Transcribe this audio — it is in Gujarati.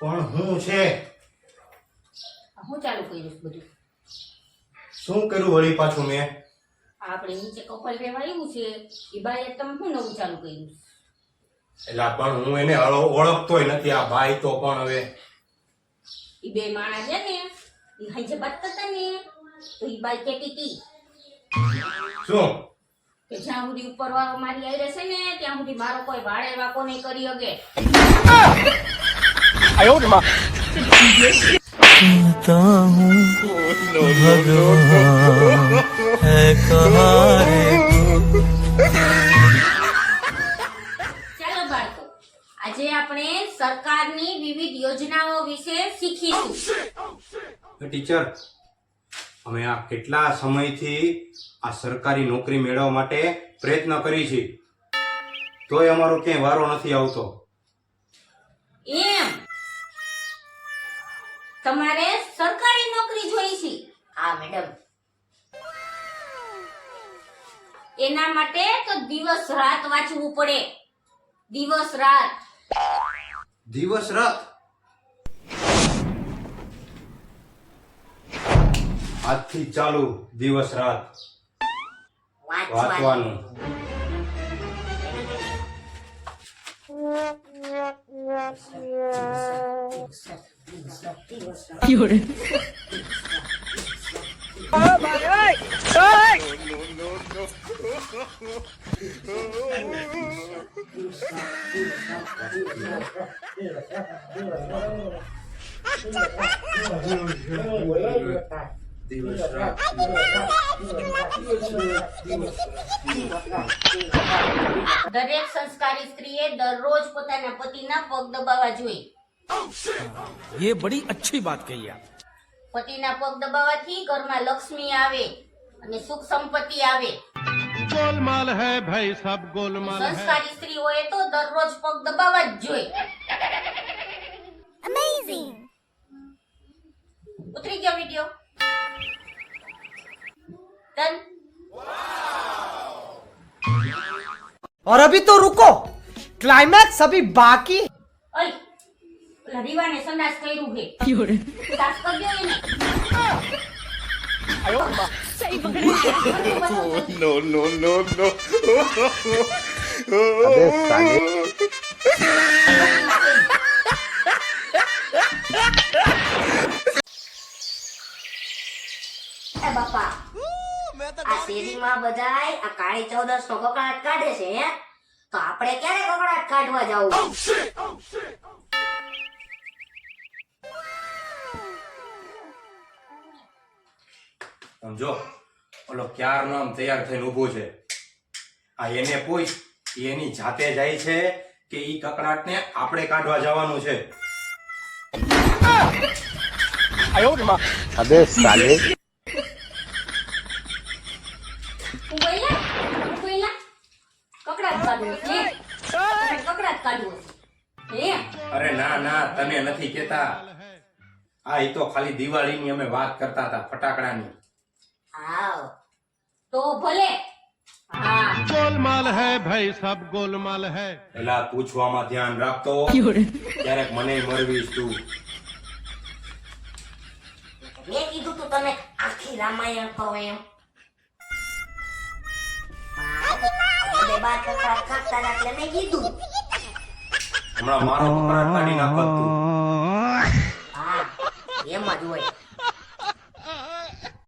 પણ હું છે? હું ચાલુ કર્યું બધું. શું કર્યું વળી પાછું મેં? આપણે નીચે કપલ રહેવા આવ્યું છે એ બાઈએ તમે શું નવું ચાલુ કર્યું? એટલે પણ હું એને ઓળખતોય નથી આ ભાઈ તો પણ હવે. એ બે માણસ છે ને એ હાજે વાત કરતા ને તો એ બાઈ કહેતી હતી શું કે જ્યાં સુધી ઉપર વાળો મારી આવી રહેશે ને ત્યાં સુધી મારો કોઈ વાળે વાકો નહીં કરી શકે सुनता हूँ भगवान है कहाँ रे ચાલો બાળકો આજે આપણે સરકારની વિવિધ યોજનાઓ વિશે શીખીશું ટીચર અમે આ કેટલા સમયથી આ સરકારી નોકરી મેળવવા માટે પ્રયત્ન કરી છે તોય અમારો ક્યાંય વારો નથી આવતો. એમ? તમારે સરકારી નોકરી જોઈ છે? હા મેડમ. એના માટે તો દિવસ રાત વાંચવું પડે. દિવસ રાત. દિવસ રાત? આજથી ચાલુ દિવસ રાત વાંચવાનું વાંચવાનું દિવસ રાત દરેક સંસ્કારી સ્ત્રીએ દરરોજ પોતાના પતિના પગ દબાવવા જોઈએ ये बड़ी अच्छी बात कही आप પતિના પગ દબાવવાથી ઘરમાં લક્ષ્મી આવે અને સુખ સંપત્તિ આવે गोलमाल है भाई सब गोलमाल है સંસ્કારી સ્ત્રીઓએ તો દરરોજ પગ દબાવવા જ જોઈએ और अभी तो रुको क्लाइमैक्स अभी बाकी ઓય ઓલા રીવાને સંડાસ કર્યું છે સાફ કરજો એને એ બાપા આ શેરીમાં બધાય આ કાળી ચૌદસ નો કકડાટ કાઢે છે હે? તો આપણે ક્યારે કકડાટ કાઢવા જવું? સમજો ઓલો ક્યાર નામ તૈયાર થઈને ઊભો છે. આ એને પૂછ એની જાતે જાય છે કે ઈ કકડાટને આપણે કાઢવા જવાનું છે? હું અરે ના ના તમે નથી કેતા આ એ તો ખાલી દિવાળીની અમે વાત કરતા હતા ફટાકડાની આવ તો ભલે ગોલમાલ હૈ ભાઈ સબ ગોલમાલ હૈ પેલા પૂછવામાં ધ્યાન રાખતો ક્યારેક મને મરવીશ તું મેં કીધું તું તમે આખી રામાયણ કહો એમ આપણે બાર કકડાટ કાઢતા એટલે મેં કીધું. હમણાં મારો કકડાટ કાઢી નાખો તું. હા એમ જ હોય.